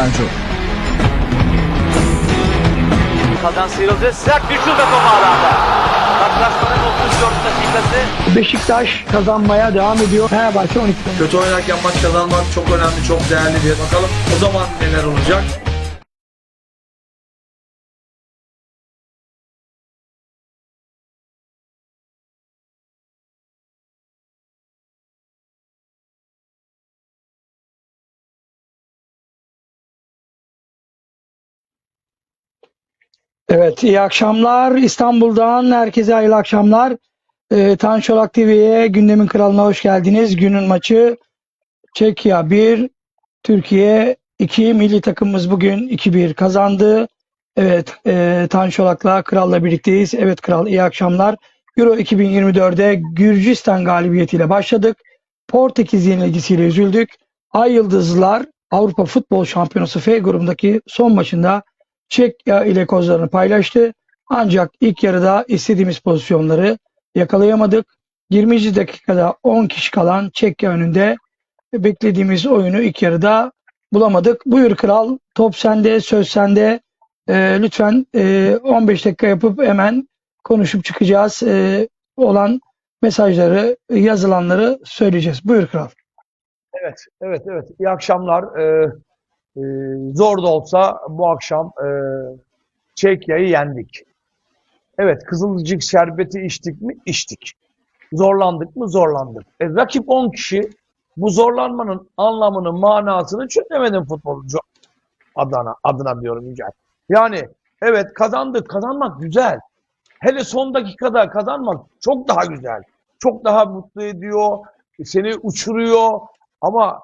Tanju. Kazan sıyrıldı. Sert bir şut ve top ağlarda. Karşılaşmanın 34 dakikası. Beşiktaş kazanmaya devam ediyor. Fenerbahçe 12 puan. Kötü oynarken maç kazanmak çok önemli, çok değerli bir. Bakalım o zaman neler olacak? Evet iyi akşamlar. İstanbul'dan herkese hayırlı akşamlar. Ee, Tan TV'ye gündemin kralına hoş geldiniz. Günün maçı Çekya 1, Türkiye 2. Milli takımımız bugün 2-1 kazandı. Evet e, Tan Kral'la birlikteyiz. Evet Kral iyi akşamlar. Euro 2024'de Gürcistan galibiyetiyle başladık. Portekiz yenilgisiyle üzüldük. Ay Yıldızlılar Avrupa Futbol Şampiyonası F grubundaki son maçında Çekya ile kozlarını paylaştı. Ancak ilk yarıda istediğimiz pozisyonları yakalayamadık. 20. dakikada 10 kişi kalan Çekya önünde beklediğimiz oyunu ilk yarıda bulamadık. Buyur kral top sende söz sende. Ee, lütfen e, 15 dakika yapıp hemen konuşup çıkacağız. Ee, olan mesajları yazılanları söyleyeceğiz. Buyur kral. Evet, evet, evet. İyi akşamlar. Ee, e, zor da olsa bu akşam e, Çekya'yı yendik. Evet, Kızılcık şerbeti içtik mi? İçtik. Zorlandık mı? Zorlandık. E, rakip 10 kişi bu zorlanmanın anlamını, manasını çözemedim futbolcu adına, adına diyorum Yücel. Yani evet kazandık. Kazanmak güzel. Hele son dakikada kazanmak çok daha güzel. Çok daha mutlu ediyor. Seni uçuruyor. Ama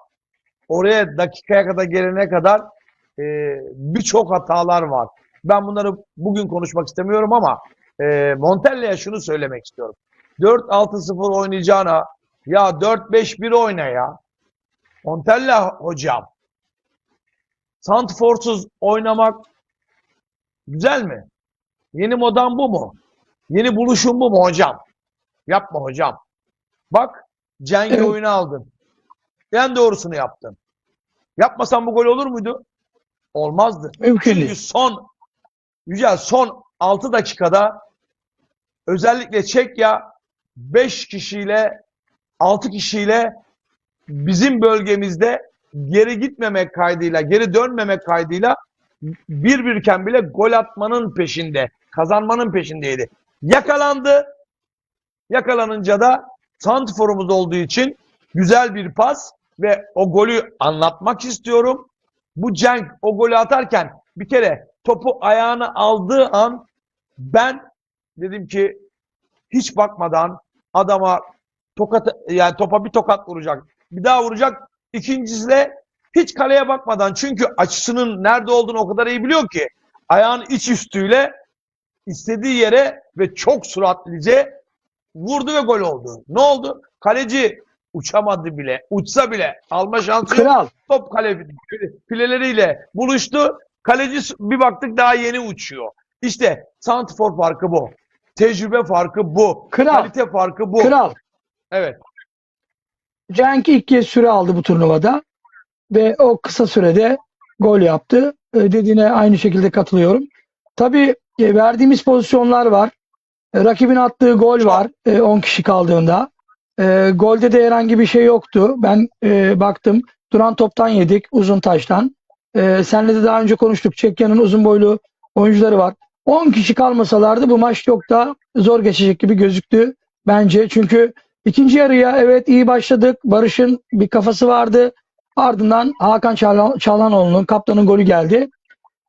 oraya dakikaya kadar gelene kadar e, birçok hatalar var. Ben bunları bugün konuşmak istemiyorum ama e, Montella'ya şunu söylemek istiyorum. 4-6-0 oynayacağına ya 4-5-1 oyna ya. Montella hocam. Santforsuz oynamak güzel mi? Yeni modan bu mu? Yeni buluşun bu mu hocam? Yapma hocam. Bak Cengi oyunu aldın. En doğrusunu yaptın. Yapmasan bu gol olur muydu? Olmazdı. Mümkün Çünkü değil. son Yücel son 6 dakikada özellikle Çekya 5 kişiyle 6 kişiyle bizim bölgemizde geri gitmemek kaydıyla, geri dönmemek kaydıyla bir birken bile gol atmanın peşinde, kazanmanın peşindeydi. Yakalandı. Yakalanınca da santiforumuz olduğu için güzel bir pas ve o golü anlatmak istiyorum. Bu Cenk o golü atarken bir kere topu ayağına aldığı an ben dedim ki hiç bakmadan adama tokat yani topa bir tokat vuracak. Bir daha vuracak. İkincisiyle hiç kaleye bakmadan çünkü açısının nerede olduğunu o kadar iyi biliyor ki ayağın iç üstüyle istediği yere ve çok süratlice vurdu ve gol oldu. Ne oldu? Kaleci uçamadı bile. Uçsa bile alma şansı yok. Kral Top kale fileleriyle buluştu. Kaleci bir baktık daha yeni uçuyor. İşte santifor farkı bu. Tecrübe farkı bu. Kral. Kalite farkı bu. kral Evet. Cenk ilk kez süre aldı bu turnuvada ve o kısa sürede gol yaptı. E, dediğine aynı şekilde katılıyorum. Tabii e, verdiğimiz pozisyonlar var. E, rakibin attığı gol var e, 10 kişi kaldığında. E, golde de herhangi bir şey yoktu. Ben e, baktım. Duran toptan yedik uzun taştan. E, senle de daha önce konuştuk. Çekya'nın uzun boylu oyuncuları var. 10 kişi kalmasalardı bu maç çok daha zor geçecek gibi gözüktü bence. Çünkü İkinci yarıya evet iyi başladık. Barış'ın bir kafası vardı. Ardından Hakan Çağlan- Çağlanoğlu'nun kaptanın golü geldi.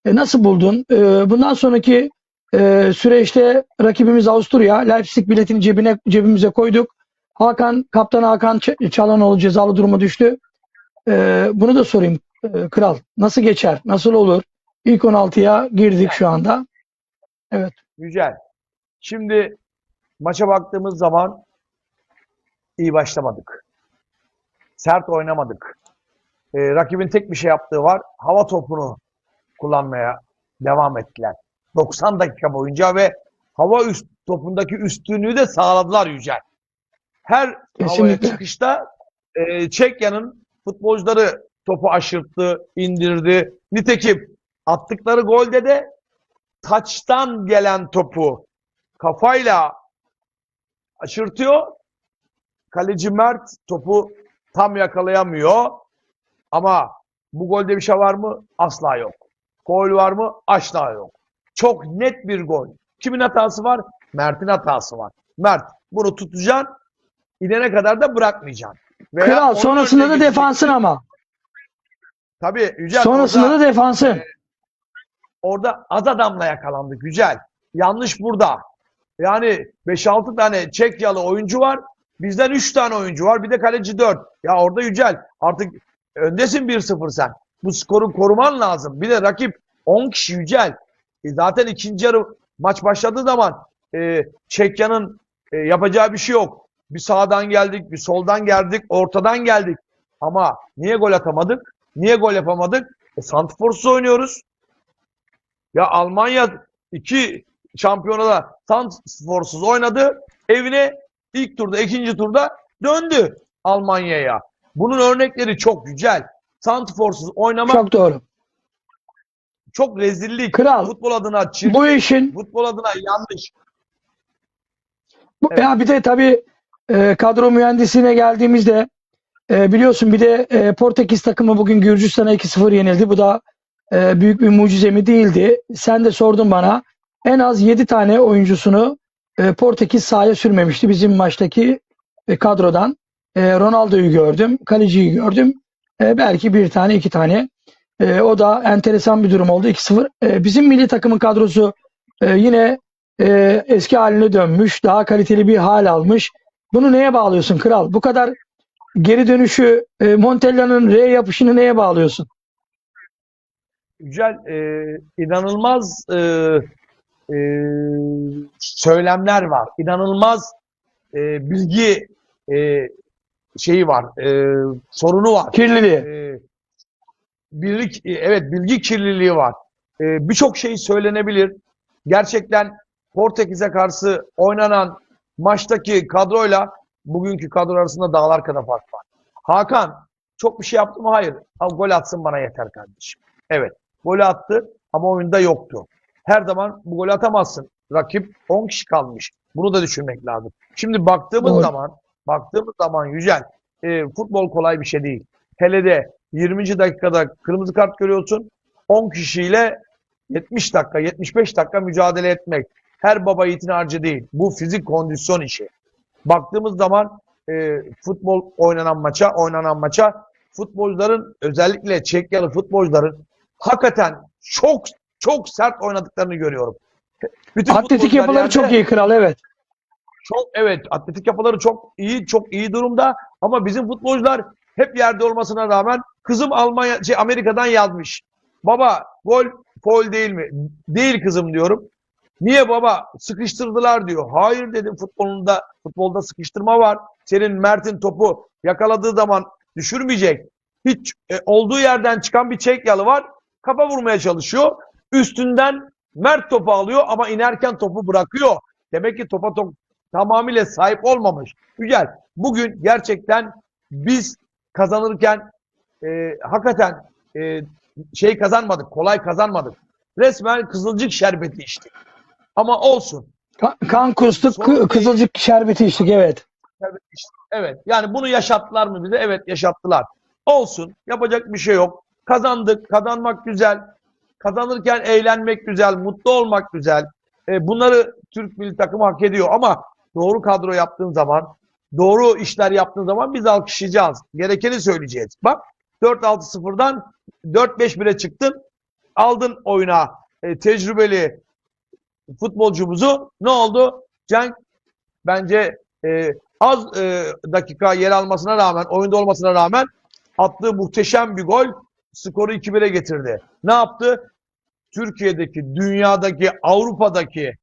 E, nasıl buldun? E, bundan sonraki e, süreçte rakibimiz Avusturya. Leipzig biletini cebine cebimize koyduk. Hakan kaptan Hakan Ç- Çağlanoğlu cezalı duruma düştü. E, bunu da sorayım e, kral. Nasıl geçer? Nasıl olur? İlk 16'ya girdik şu anda. Güzel. Şimdi maça baktığımız zaman iyi başlamadık. Sert oynamadık. Ee, rakibin tek bir şey yaptığı var. Hava topunu kullanmaya devam ettiler. 90 dakika boyunca ve hava üst topundaki üstünlüğü de sağladılar Yücel. Her havaya Kesinlikle. çıkışta e, Çekya'nın futbolcuları topu aşırttı, indirdi. Nitekim attıkları golde de taçtan gelen topu kafayla aşırtıyor. Kaleci Mert topu tam yakalayamıyor. Ama bu golde bir şey var mı? Asla yok. Gol var mı? Asla yok. Çok net bir gol. Kimin hatası var? Mert'in hatası var. Mert bunu tutacaksın. İnene kadar da bırakmayacaksın. Veya Kral sonrasında da defansın ama. Tabii Yücel Sonrasında orada- da defansın. orada az adamla yakalandık güzel. Yanlış burada. Yani 5-6 tane Çekyalı oyuncu var. Bizden 3 tane oyuncu var. Bir de kaleci 4. Ya orada Yücel artık öndesin 1-0 sen. Bu skoru koruman lazım. Bir de rakip 10 kişi Yücel. E zaten ikinci yarı maç başladığı zaman e, Çekya'nın e, yapacağı bir şey yok. Bir sağdan geldik, bir soldan geldik, ortadan geldik. Ama niye gol atamadık? Niye gol yapamadık? E, Santiforsuz oynuyoruz. Ya Almanya iki şampiyonada Santiforsuz oynadı. Evine ilk turda, ikinci turda döndü Almanya'ya. Bunun örnekleri çok güzel. Santiforsuz oynamak çok, Çok doğru. rezillik. Kral, Futbol adına çirkin. Bu işin Futbol adına yanlış. Bu- Evet. Ya bir de tabii e, kadro mühendisliğine geldiğimizde e, biliyorsun bir de e, Portekiz takımı bugün Gürcistan'a 2-0 yenildi. Bu da e, büyük bir mucize mi değildi. Sen de sordun bana. En az 7 tane oyuncusunu e, Portekiz sahaya sürmemişti bizim maçtaki e, kadrodan. E, Ronaldo'yu gördüm, kaleciyi gördüm. E, belki bir tane, iki tane. E, o da enteresan bir durum oldu. 2-0. E, bizim milli takımın kadrosu e, yine e, eski haline dönmüş, daha kaliteli bir hal almış. Bunu neye bağlıyorsun kral? Bu kadar geri dönüşü e, Montella'nın R yapışını neye bağlıyorsun? Yücel e, inanılmaz e, e, söylemler var. İnanılmaz e, bilgi e, şeyi var. E, sorunu var. Kirliliği. E, birlik, e, evet bilgi kirliliği var. E, Birçok şey söylenebilir. Gerçekten Portekiz'e karşı oynanan maçtaki kadroyla bugünkü kadro arasında dağlar kadar fark var. Hakan çok bir şey yaptı mı? Hayır. Al, gol atsın bana yeter kardeşim. Evet. Golü attı ama oyunda yoktu. Her zaman bu golü atamazsın. Rakip 10 kişi kalmış. Bunu da düşünmek lazım. Şimdi baktığımız Doğru. zaman baktığımız zaman Yücel e, futbol kolay bir şey değil. Hele de 20. dakikada kırmızı kart görüyorsun. 10 kişiyle 70 dakika, 75 dakika mücadele etmek. Her baba yiğitin harcı değil. Bu fizik kondisyon işi. Baktığımız zaman e, futbol oynanan maça, oynanan maça futbolcuların özellikle Çekyalı futbolcuların hakikaten çok çok sert oynadıklarını görüyorum. Bütün Atletik yapıları yerde- çok iyi kral evet. çok evet atletik yapıları çok iyi çok iyi durumda ama bizim futbolcular hep yerde olmasına rağmen kızım Almanya şey Amerika'dan yazmış. Baba gol foul değil mi? Değil kızım diyorum. Niye baba? Sıkıştırdılar diyor. Hayır dedim futbolunda futbolda sıkıştırma var. Senin Mert'in topu yakaladığı zaman düşürmeyecek. Hiç e, olduğu yerden çıkan bir çekyalı var. Kafa vurmaya çalışıyor. Üstünden Mert topu alıyor ama inerken topu bırakıyor. Demek ki topa top tamamıyla sahip olmamış. Güzel. Bugün gerçekten biz kazanırken e, hakikaten e, şey kazanmadık. Kolay kazanmadık. Resmen kızılcık şerbeti içtik. Ama olsun. Ka- Kan kustuk, değil. kızılcık şerbeti içtik evet. şerbeti içtik. Evet. Yani bunu yaşattılar mı bize? Evet yaşattılar. Olsun. Yapacak bir şey yok. Kazandık. Kazanmak güzel. Kazanırken eğlenmek güzel. Mutlu olmak güzel. E, bunları Türk milli takımı hak ediyor ama doğru kadro yaptığın zaman doğru işler yaptığın zaman biz alkışlayacağız. Gerekeni söyleyeceğiz. Bak 4-6-0'dan 4-5-1'e çıktın. Aldın oyuna e, tecrübeli futbolcumuzu. Ne oldu? Cenk bence e, az e, dakika yer almasına rağmen, oyunda olmasına rağmen attığı muhteşem bir gol skoru 2-1'e getirdi. Ne yaptı? Türkiye'deki, dünyadaki, Avrupa'daki,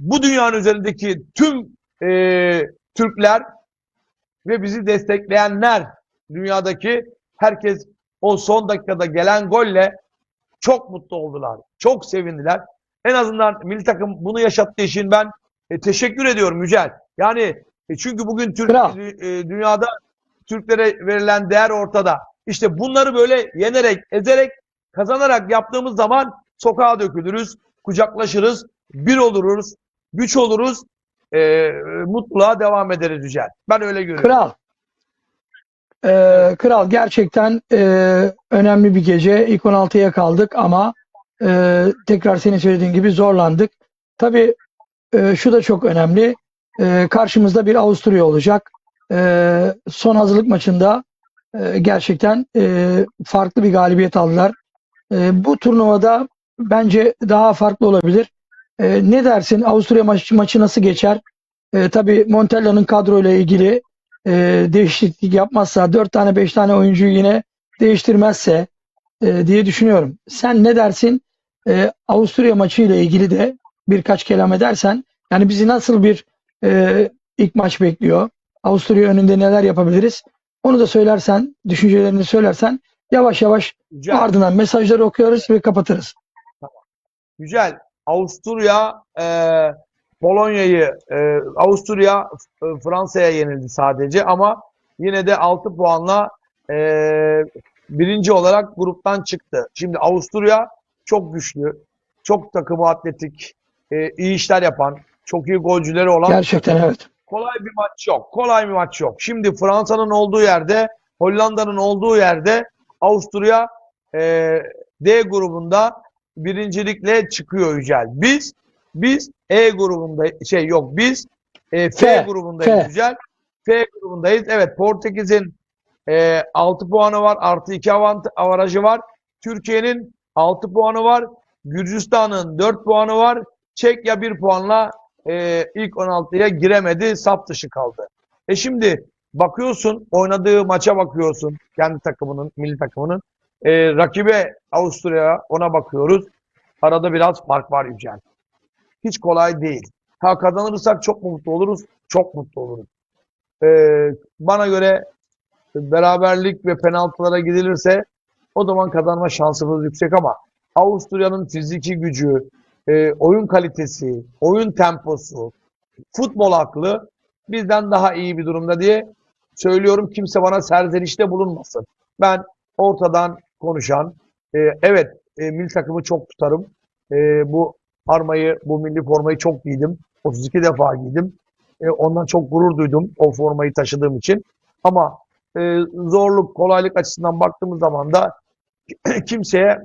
bu dünyanın üzerindeki tüm e, Türkler ve bizi destekleyenler dünyadaki herkes o son dakikada gelen golle çok mutlu oldular. Çok sevindiler. En azından milli takım bunu yaşattığı için ben e, teşekkür ediyorum Yücel. Yani e, çünkü bugün Türk Kral. e, dünyada Türklere verilen değer ortada. İşte bunları böyle yenerek, ezerek Kazanarak yaptığımız zaman sokağa dökülürüz, kucaklaşırız, bir oluruz, güç oluruz, e, mutluluğa devam ederiz Yücel. Ben öyle görüyorum. Kral. Ee, kral gerçekten e, önemli bir gece. İlk 16'ya kaldık ama e, tekrar senin söylediğin gibi zorlandık. Tabii e, şu da çok önemli. E, karşımızda bir Avusturya olacak. E, son hazırlık maçında e, gerçekten e, farklı bir galibiyet aldılar. E, bu turnuvada bence daha farklı olabilir. E, ne dersin? Avusturya maçı, maçı nasıl geçer? E, tabii Montella'nın kadroyla ilgili e, değişiklik yapmazsa, 4 tane 5 tane oyuncuyu yine değiştirmezse e, diye düşünüyorum. Sen ne dersin? E, Avusturya maçı ile ilgili de birkaç kelam edersen, yani bizi nasıl bir e, ilk maç bekliyor? Avusturya önünde neler yapabiliriz? Onu da söylersen, düşüncelerini söylersen yavaş yavaş Yücel, ardından mesajları okuyoruz ve kapatırız. Yücel, Avusturya e, Polonya'yı, e, Avusturya e, Fransa'ya yenildi sadece ama yine de 6 puanla e, birinci olarak gruptan çıktı. Şimdi Avusturya çok güçlü, çok takımı atletik, e, iyi işler yapan, çok iyi golcüleri olan Gerçekten evet. kolay bir maç yok. Kolay bir maç yok. Şimdi Fransa'nın olduğu yerde, Hollanda'nın olduğu yerde Avusturya e, D grubunda birincilikle çıkıyor Yücel. Biz biz E grubunda şey yok biz e, F, F, grubundayız F. Yücel. F grubundayız. Evet Portekiz'in e, 6 puanı var. Artı 2 avant avarajı var. Türkiye'nin 6 puanı var. Gürcistan'ın 4 puanı var. Çekya 1 puanla e, ilk 16'ya giremedi. Sap dışı kaldı. E şimdi bakıyorsun oynadığı maça bakıyorsun. Kendi takımının, milli takımının. E, rakibe Avusturya ona bakıyoruz. Arada biraz fark var Yücel. Hiç kolay değil. Ha kazanırsak çok mutlu oluruz. Çok mutlu oluruz. E, bana göre beraberlik ve penaltılara gidilirse o zaman kazanma şansımız yüksek ama Avusturya'nın fiziki gücü, e, oyun kalitesi, oyun temposu, futbol aklı bizden daha iyi bir durumda diye söylüyorum. Kimse bana serzenişte bulunmasın. Ben ortadan konuşan, e, evet e, milli takımı çok tutarım. Bu armayı, bu milli formayı çok giydim. 32 defa giydim. Ondan çok gurur duydum o formayı taşıdığım için. Ama e, zorluk, kolaylık açısından baktığımız zaman da kimseye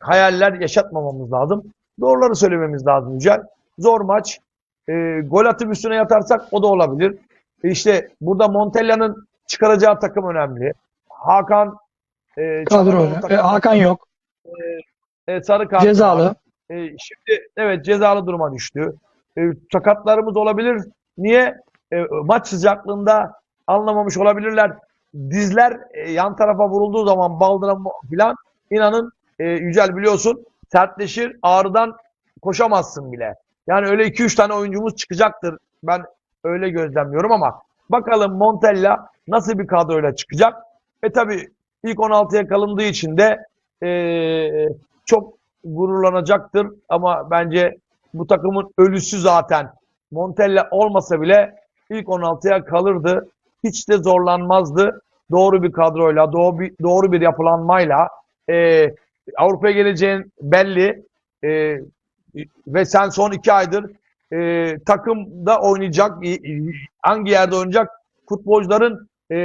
hayaller yaşatmamamız lazım. Doğruları söylememiz lazım Yücel. Zor maç. E, gol atıp üstüne yatarsak o da olabilir. E, işte burada Montella'nın çıkaracağı takım önemli. Hakan e, Kadro. E, Hakan yok. e, sarı kart Cezalı. E, şimdi evet cezalı duruma düştü. E, sakatlarımız olabilir. Niye? E, maç sıcaklığında anlamamış olabilirler. Dizler e, yan tarafa vurulduğu zaman baldıra filan inanın e, Yücel biliyorsun sertleşir. Ağrıdan koşamazsın bile. Yani öyle 2-3 tane oyuncumuz çıkacaktır. Ben öyle gözlemliyorum ama bakalım Montella nasıl bir kadroyla çıkacak? E tabi ilk 16'ya kalındığı için de e, çok gururlanacaktır ama bence bu takımın ölüsü zaten Montella olmasa bile ilk 16'ya kalırdı. Hiç de zorlanmazdı. Doğru bir kadroyla, doğru bir, doğru bir yapılanmayla e, Avrupa'ya geleceğin belli e, ve sen son iki aydır e, takımda oynayacak, hangi yerde oynayacak futbolcuların e,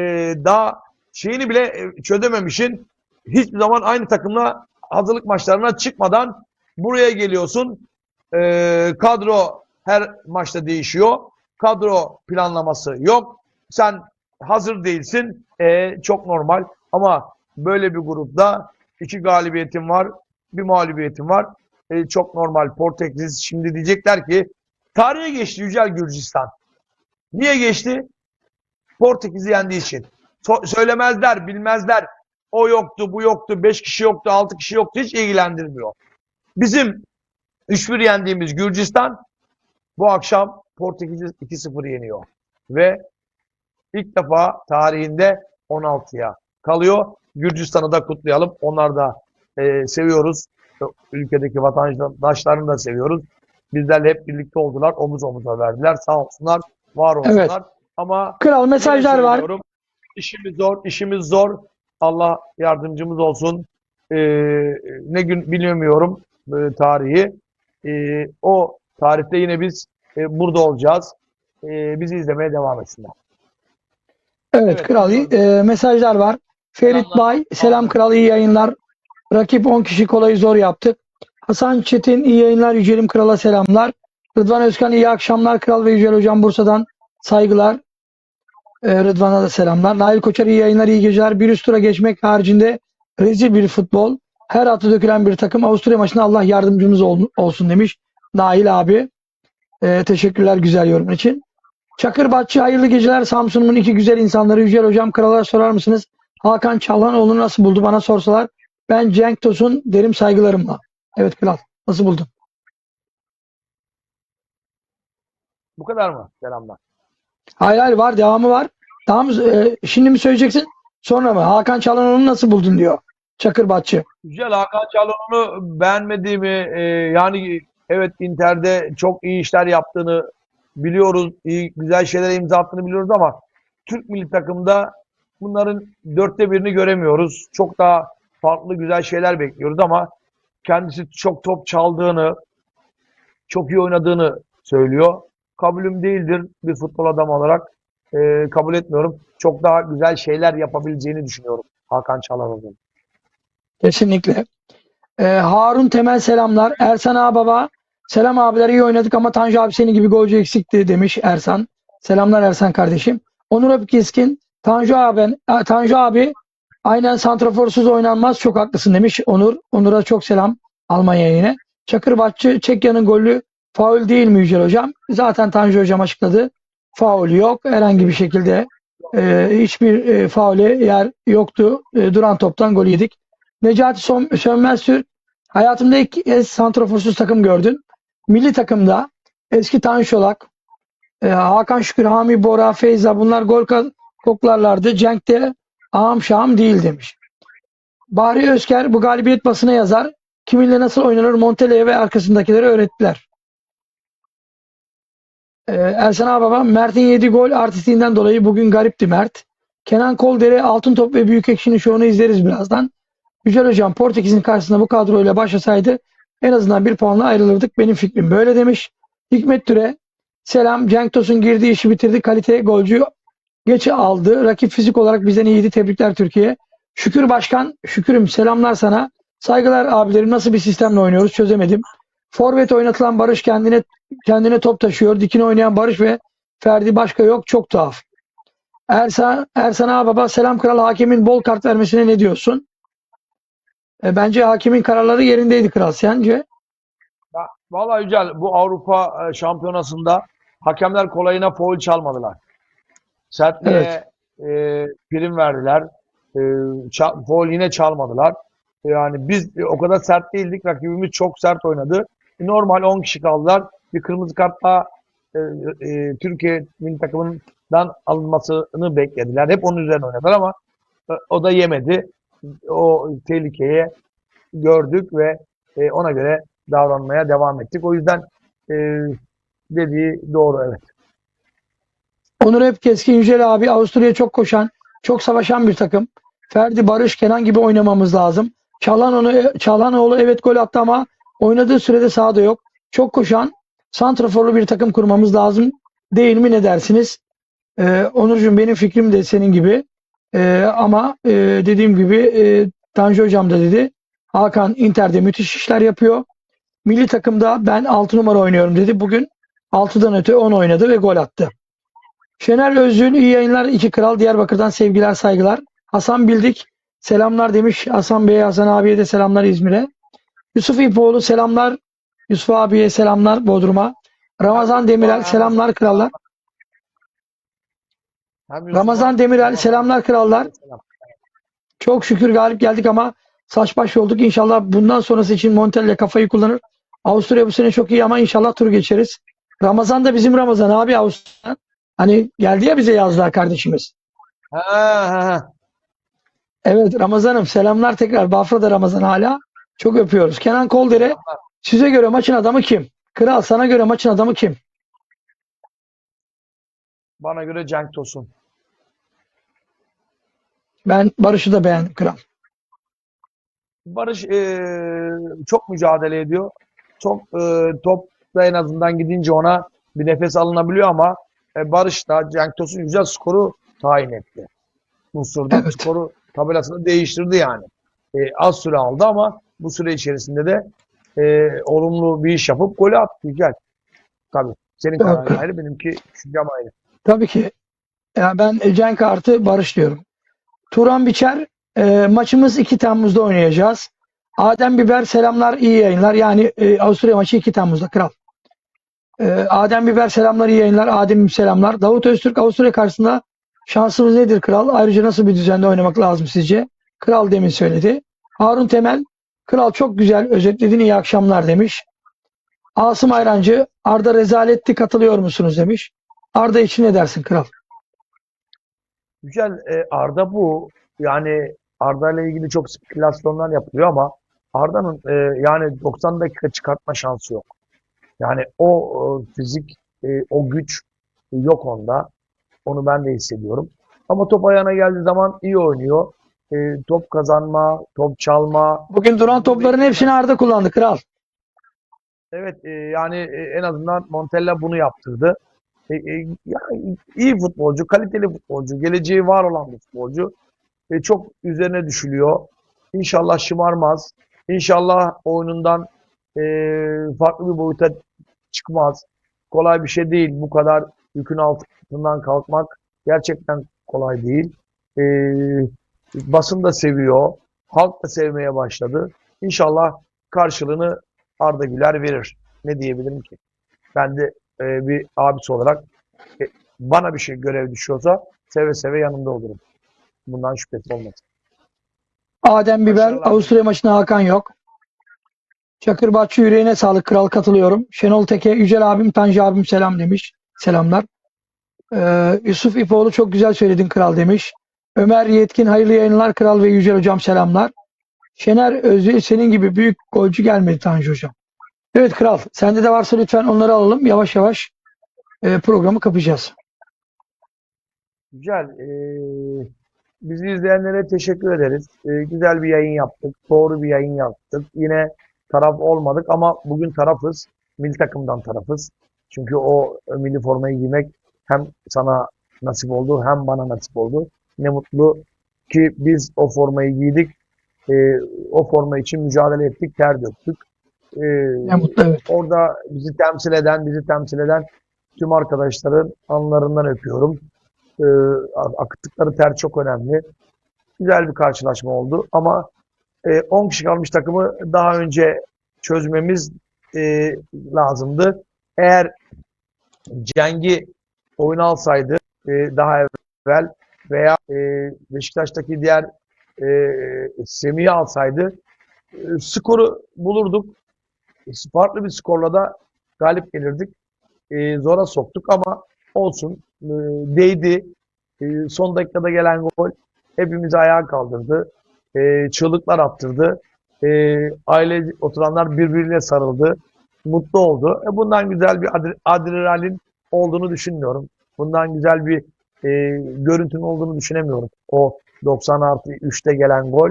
daha şeyini bile e, çözememişin. Hiçbir zaman aynı takımla hazırlık maçlarına çıkmadan buraya geliyorsun. E, kadro her maçta değişiyor. Kadro planlaması yok. Sen hazır değilsin. E, çok normal. Ama böyle bir grupta iki galibiyetin var, bir mağlubiyetin var. E, çok normal. Portekiz şimdi diyecekler ki tarihe geçti Yücel Gürcistan. Niye geçti? Portekiz'i yendiği için. So- söylemezler, bilmezler. O yoktu, bu yoktu, 5 kişi yoktu, 6 kişi yoktu. Hiç ilgilendirmiyor. Bizim 3-1 yendiğimiz Gürcistan bu akşam Portekiz'i 2-0 yeniyor. Ve ilk defa tarihinde 16'ya kalıyor. Gürcistan'ı da kutlayalım. Onlar da e, seviyoruz. Ülkedeki vatandaşlarını da seviyoruz. Bizlerle hep birlikte oldular. Omuz omuza verdiler. Sağ olsunlar, var olsunlar. Evet. Ama Kral mesajlar var. İşimiz zor, işimiz zor. Allah yardımcımız olsun. e, ne gün bilmiyorum e, tarihi. E, o tarihte yine biz e, burada olacağız. E, bizi izlemeye devam etsinler. Evet, Evet. Kral iyi. Ee, mesajlar var. Ferit Selamlar. Bay, selam Kral iyi yayınlar. Rakip 10 kişi kolayı zor yaptık. Hasan Çetin iyi yayınlar. Yücelim Kral'a selamlar. Rıdvan Özkan iyi akşamlar. Kral ve Yücel Hocam Bursa'dan saygılar. Ee, Rıdvan'a da selamlar. Nail Koçer iyi yayınlar, iyi geceler. Bir üst tura geçmek haricinde rezil bir futbol. Her atı dökülen bir takım. Avusturya maçında Allah yardımcımız ol- olsun demiş. Nail abi. Ee, teşekkürler güzel yorumun için. Çakırbatçı hayırlı geceler. Samsun'un iki güzel insanları Yücel Hocam krala sorar mısınız? Hakan Çalhanoğlu nasıl buldu bana sorsalar. Ben Cenk Tosun derim saygılarımla. Evet kral. Nasıl buldun? Bu kadar mı? Selamlar. Hayır hayır var devamı var. Tamam e, şimdi mi söyleyeceksin? Sonra mı? Hakan Çalhanoğlu'nu nasıl buldun diyor. Çakırbatçı. Güzel Hakan Çalhanoğlu'nu beğenmediğimi e, yani evet Inter'de çok iyi işler yaptığını biliyoruz. iyi güzel şeylere imza attığını biliyoruz ama Türk milli takımda bunların dörtte birini göremiyoruz. Çok daha farklı güzel şeyler bekliyoruz ama kendisi çok top çaldığını, çok iyi oynadığını söylüyor. Kabulüm değildir bir futbol adamı olarak. E, kabul etmiyorum. Çok daha güzel şeyler yapabileceğini düşünüyorum Hakan Çalhanoğlu'nun. Kesinlikle. E, Harun Temel selamlar. Ersan Ağbaba selam abiler iyi oynadık ama Tanju abi senin gibi golcü eksikti demiş Ersan. Selamlar Ersan kardeşim. Onur Öpkeskin Tanju abi, Tanju abi aynen santraforsuz oynanmaz çok haklısın demiş Onur. Onur'a çok selam Almanya yine. Çakırbatçı Çekya'nın golü faul değil mi Yücel Hocam? Zaten Tanju Hocam açıkladı. Faul yok. Herhangi bir şekilde e, hiçbir e, faule yer yoktu. E, duran toptan gol yedik. Necati Sönmez Türk hayatımda ilk kez santraforsuz takım gördün. Milli takımda eski Tanşolak, e, Hakan Şükür, Hami Bora, Feyza bunlar gol koklarlardı. Cenk'te ağam şahım değil demiş. Bahri Özker bu galibiyet basına yazar. Kiminle nasıl oynanır Montella'ya ve arkasındakilere öğrettiler. Ee, Ersan Ağbaba Mert'in yediği gol artistliğinden dolayı bugün garipti Mert. Kenan Koldere Altın Top ve Büyük Ekşi'nin şovunu izleriz birazdan. Yücel Hocam Portekiz'in karşısında bu kadroyla başlasaydı en azından bir puanla ayrılırdık. Benim fikrim böyle demiş. Hikmet Türe selam. Cenk Tosun girdiği işi bitirdi. Kalite golcü geç aldı. Rakip fizik olarak bizden iyiydi. Tebrikler Türkiye. Şükür Başkan. Şükürüm selamlar sana. Saygılar abilerim. Nasıl bir sistemle oynuyoruz çözemedim. Forvet oynatılan Barış kendine kendine top taşıyor. Dikine oynayan Barış ve Ferdi başka yok. Çok tuhaf. Ersan, Ersan Ağbaba selam kral hakemin bol kart vermesine ne diyorsun? E, bence hakemin kararları yerindeydi kral. Sence? Vallahi Yücel bu Avrupa e, Şampiyonası'nda hakemler kolayına foul çalmadılar. Sertliğe e, prim verdiler. E, ça- foul yine çalmadılar. Yani biz e, o kadar sert değildik. Rakibimiz çok sert oynadı. Normal 10 kişi kaldılar. Bir kırmızı kart daha e, e, Türkiye milli takımından alınmasını beklediler. Hep onun üzerine oynadılar ama e, o da yemedi. O tehlikeye gördük ve e, ona göre davranmaya devam ettik. O yüzden e, dediği doğru evet. Onur hep keskin Yücel abi Avusturya çok koşan, çok savaşan bir takım. Ferdi, Barış, Kenan gibi oynamamız lazım. Çalhanoğlu, Çalhanoğlu evet gol attı ama oynadığı sürede sahada yok. Çok koşan, santraforlu bir takım kurmamız lazım. Değil mi ne dersiniz? Ee, Onurcuğum benim fikrim de senin gibi. Ee, ama e, dediğim gibi e, Tanju Hocam da dedi. Hakan Inter'de müthiş işler yapıyor. Milli takımda ben 6 numara oynuyorum dedi. Bugün 6'dan öte 10 oynadı ve gol attı. Şener Özgün iyi yayınlar. iki kral Diyarbakır'dan sevgiler saygılar. Hasan Bildik selamlar demiş. Hasan Bey'e Hasan abiye de selamlar İzmir'e. Yusuf İpoğlu selamlar. Yusuf abiye selamlar Bodrum'a. Ramazan Demirel selamlar krallar. Ramazan Demirel selamlar krallar. Çok şükür galip geldik ama saç baş olduk. İnşallah bundan sonrası için Montella kafayı kullanır. Avusturya bu sene çok iyi ama inşallah tur geçeriz. Ramazan da bizim Ramazan abi Avusturya. Hani geldi ya bize yazdılar kardeşimiz. Ha, ha, ha. Evet Ramazan'ım selamlar tekrar. Bafra'da Ramazan hala. Çok öpüyoruz. Kenan Koldere size göre maçın adamı kim? Kral sana göre maçın adamı kim? Bana göre Cenk Tosun. Ben Barış'ı da beğendim kral. Barış eee, çok mücadele ediyor. Çok eee top da en azından gidince ona bir nefes alınabiliyor ama e, Barış da Cenk Tosun güzel skoru tayin etti. Musur'da Evet. skoru tabelasını değiştirdi yani. E, az süre aldı ama bu süre içerisinde de e, olumlu bir iş yapıp golü attı. Güzel. Tabii. Senin kararın ayrı, benimki düşüncem ayrı. Tabii ki. Ya ben Cenk artı Barış diyorum. Turan Biçer e, maçımız 2 Temmuz'da oynayacağız. Adem Biber selamlar iyi yayınlar. Yani e, Avusturya maçı 2 Temmuz'da kral. E, Adem Biber selamlar iyi yayınlar. Adem selamlar. Davut Öztürk Avusturya karşısında şansımız nedir kral? Ayrıca nasıl bir düzende oynamak lazım sizce? Kral demin söyledi. Harun Temel Kral çok güzel özetledin iyi akşamlar demiş. Asım Ayrancı Arda rezaletti katılıyor musunuz demiş. Arda için ne dersin kral? Güzel. E, Arda bu. Yani Arda ile ilgili çok spekülasyonlar yapılıyor ama Arda'nın e, yani 90 dakika çıkartma şansı yok. Yani o e, fizik, e, o güç yok onda. Onu ben de hissediyorum. Ama top ayağına geldiği zaman iyi oynuyor. E, top kazanma, top çalma. Bugün duran topların hepsini Arda kullandı kral. Evet e, yani e, en azından Montella bunu yaptırdı. E, e, yani iyi futbolcu, kaliteli futbolcu, geleceği var olan bir futbolcu. E, çok üzerine düşülüyor. İnşallah şımarmaz. İnşallah oyunundan e, farklı bir boyuta çıkmaz. Kolay bir şey değil. Bu kadar yükün altından kalkmak gerçekten kolay değil. E, basın da seviyor. Halk da sevmeye başladı. İnşallah karşılığını Arda Güler verir. Ne diyebilirim ki? Ben de e, bir abisi olarak e, bana bir şey görev düşüyorsa seve seve yanında olurum. Bundan şüphesi olmasın. Adem Biber Başarılar. Avusturya maçına Hakan yok. Çakırbatçı yüreğine sağlık kral katılıyorum. Şenol Teke Yücel abim Tanju abim selam demiş. Selamlar. Ee, Yusuf İpoğlu çok güzel söyledin kral demiş. Ömer Yetkin hayırlı yayınlar kral ve Yücel hocam selamlar. Şener Özü senin gibi büyük golcü gelmedi Tanju hocam. Evet kral sende de varsa lütfen onları alalım. Yavaş yavaş e, programı kapayacağız. Güzel. E, bizi izleyenlere teşekkür ederiz. E, güzel bir yayın yaptık. Doğru bir yayın yaptık. Yine taraf olmadık ama bugün tarafız. Milli takımdan tarafız. Çünkü o milli formayı giymek hem sana nasip oldu hem bana nasip oldu. Ne mutlu ki biz o formayı giydik. E, o forma için mücadele ettik, ter döktük. E, Ne mutlu evet. Orada bizi temsil eden, bizi temsil eden tüm arkadaşların anlarından öpüyorum. Ee, akıttıkları ter çok önemli. Güzel bir karşılaşma oldu ama e, 10 kişi kalmış takımı daha önce çözmemiz e, lazımdı. Eğer Cengi oyuna alsaydı e, daha evvel veya e, Beşiktaş'taki diğer e, Semih'i alsaydı e, skoru bulurduk farklı bir skorla da galip gelirdik. Ee, zora soktuk ama olsun. Ee, değdi. Ee, son dakikada gelen gol hepimizi ayağa kaldırdı. Ee, çığlıklar attırdı. Ee, aile oturanlar birbirine sarıldı. Mutlu oldu. E, bundan güzel bir adre- adrenalin olduğunu düşünmüyorum. Bundan güzel bir e, görüntünün olduğunu düşünemiyorum. O 90 artı 3'te gelen gol.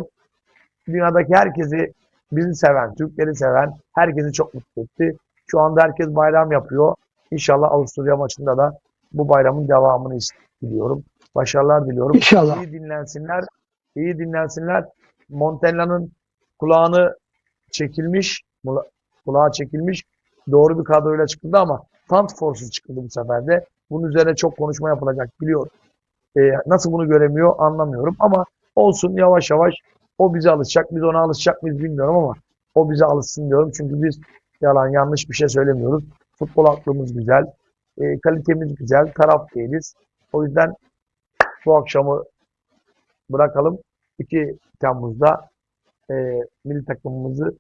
Dünyadaki herkesi bizi seven, Türkleri seven, herkesi çok mutlu etti. Şu anda herkes bayram yapıyor. İnşallah Avusturya maçında da bu bayramın devamını diliyorum. Başarılar diliyorum. İnşallah. İyi dinlensinler. iyi dinlensinler. Montella'nın kulağını çekilmiş, kulağı çekilmiş. Doğru bir kadroyla çıktı ama tant forsuz çıktı bu sefer de. Bunun üzerine çok konuşma yapılacak biliyorum. Ee, nasıl bunu göremiyor anlamıyorum ama olsun yavaş yavaş o bize alışacak. Biz ona alışacak mıyız bilmiyorum ama o bize alışsın diyorum. Çünkü biz yalan yanlış bir şey söylemiyoruz. Futbol aklımız güzel. e, kalitemiz güzel. Taraf değiliz. O yüzden bu akşamı bırakalım. 2 Temmuz'da e, milli takımımızı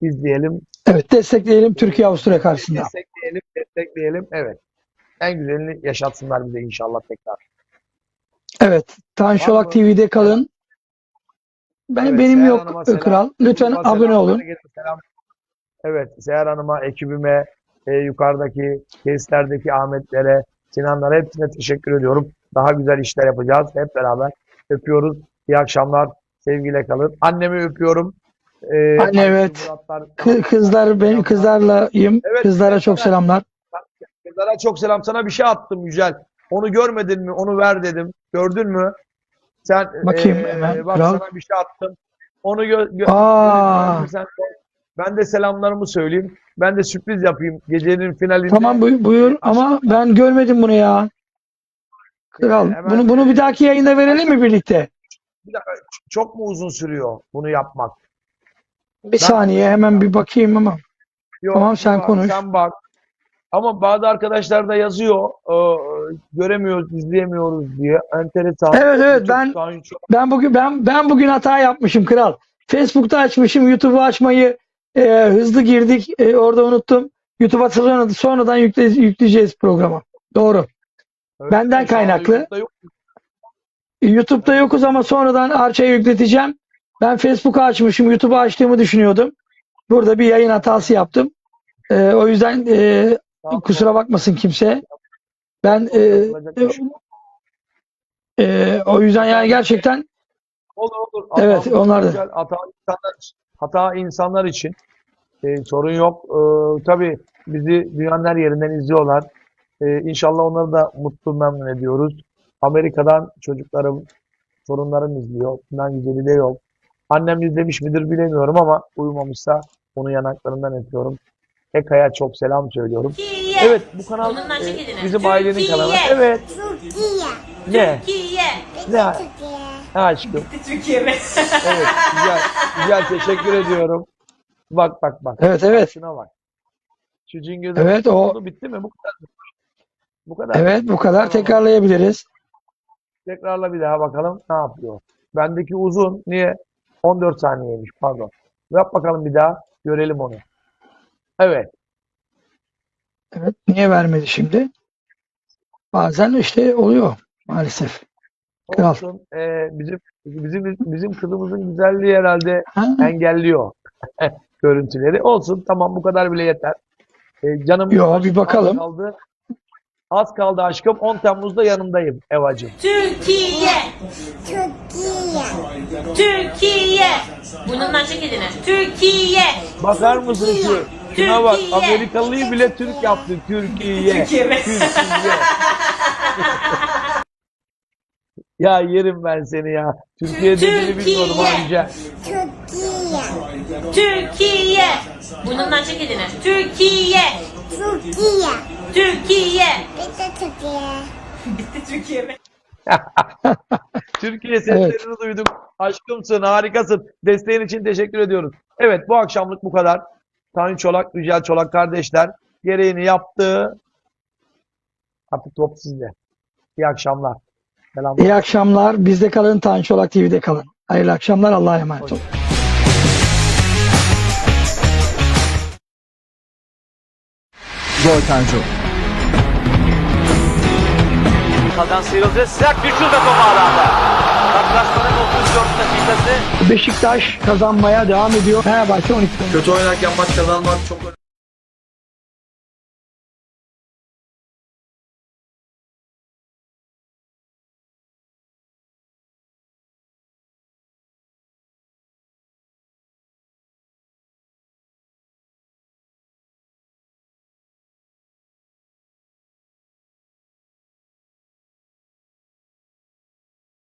izleyelim. Evet destekleyelim Türkiye Avusturya karşısında. Destekleyelim, destekleyelim. Evet. En güzelini yaşatsınlar bize inşallah tekrar. Evet. Tanşolak TV'de kalın. Ben, Evet, benim Seher yok Hanım'a selam. kral. Lütfen Buradan abone olun. selam. Evet, Seher Hanım'a, ekibime, e, yukarıdaki tesislerdeki Ahmetlere, Sinanlara hepsine teşekkür ediyorum. Daha güzel işler yapacağız hep beraber. Öpüyoruz. İyi akşamlar. Sevgiyle kalın. Annemi öpüyorum. Ee, Anne, evet. Muratlar- Kı- Kızlar ben kızlarlayım. Evet, Kızlara çok evet. selamlar. Kızlara çok selam. Sana bir şey attım Yücel. Onu görmedin mi? Onu ver dedim. Gördün mü? Sen Bakayım eee, hemen, bak kral. sana bir şey attım. Onu gö gö görürsen ben de selamlarımı söyleyeyim. Ben de sürpriz yapayım. Gecenin finalinde. Tamam buy- buyur ama ben görmedim bunu ya. Kral. Hemen- Bunu bunu bir dahaki yayında verelim mi birlikte? Bir dakika, çok mu uzun sürüyor bunu yapmak? Bir saniye hemen bir bakayım ama. Yok, Tamam, sen bak, konuş. Sen bak. Ama bazı arkadaşlar da yazıyor. eee, göremiyoruz, izleyemiyoruz diye. Enteresan. Evet evet ben çok- ben bugün ben ben bugün hata yapmışım kral. Facebook'ta açmışım, YouTube'u açmayı e, hızlı girdik. e, orada unuttum. YouTube'a sonra, sonradan yükle, yükleyeceğiz programa. Doğru. Benden Şu anda kaynaklı. YouTube'da yok. YouTube'da yokuz ama sonradan arşaya yükleteceğim. Ben Facebook'u açmışım, YouTube'u açtığımı düşünüyordum. Burada bir yayın hatası yaptım. E, o yüzden e, kusura bakmasın kimse. Ben e, yok. e, o yüzden yani gerçekten Olur olur. Evet, Hata- onlar da. Hata insanlar için. Hata insanlar için. Ee, sorun yok. Ee, tabii bizi dünyanın her yerinden izliyorlar. Ee, inşallah onları da mutlu memnun ediyoruz. Amerika'dan çocuklarım, torunlarım izliyor. Bundan güzeli de yok. Annem izlemiş midir bilemiyorum ama uyumamışsa onun yanaklarından öpüyorum. Eka'ya çok selam söylüyorum. Türkiye. Evet bu kanal e, çekilin. bizim ailenin Türkiye. kanalı. Evet. Türkiye. Ne? Türkiye. Ne? Türkiye. Ha aşkım. Türkiye mi? Evet, güzel, güzel teşekkür ediyorum. Bak bak bak. Evet, evet. Şuna bak. Şu cingöz Evet, o- oldu, bitti mi? Bu kadar. mı? Bu kadar. evet bu kadar tekrarlayabiliriz. Tekrarla bir daha bakalım ne yapıyor. Bendeki uzun niye? 14 saniyeymiş pardon. Yap bakalım bir daha. Görelim onu. Evet. Evet, niye vermedi şimdi? Bazen işte oluyor maalesef. Kral. Olsun. Ee, bizim bizim bizim kızımızın güzelliği herhalde Ha, engelliyor görüntüleri. Olsun tamam bu kadar bile yeter. Ee, canım Yo, az bir bakalım. kaldı. Az kaldı aşkım. 10 Temmuz'da yanındayım Evacığım. Türkiye. Türkiye. Türkiye. Bundan çekilin. Türkiye. Bakar mısın şu? Şuna bak. Türkiye. Amerikalıyı bile Türk yaptı. Türkiye. Türkiye ya yerim ben seni ya. Türkiye dediğini bilmiyorum Türkiye. ayrıca. Türkiye. Türkiye. Bundan çekilin. Türkiye. Türkiye. Türkiye. Bitti Türkiye. Bitti Türkiye mi? Türkiye seslerini duydum. Aşkımsın, harikasın. Desteğin için teşekkür ediyoruz. Evet bu akşamlık bu kadar. Tanju Çolak, Yücel Çolak kardeşler gereğini yaptı. Artık top sizde. İyi akşamlar. Selamlar. İyi akşamlar. Bizde kalın, Tanju Çolak TV'de kalın. Hayırlı akşamlar. Allah'a emanet olun. Gol Tanju. Kaldan sıyrıldı. Sert bir şut ve top ağlarda. Karşılaşmanın 34 dakikası Beşiktaş kazanmaya devam ediyor. Fenerbahçe 12. Kötü oynarken maç kazanmak çok önemli.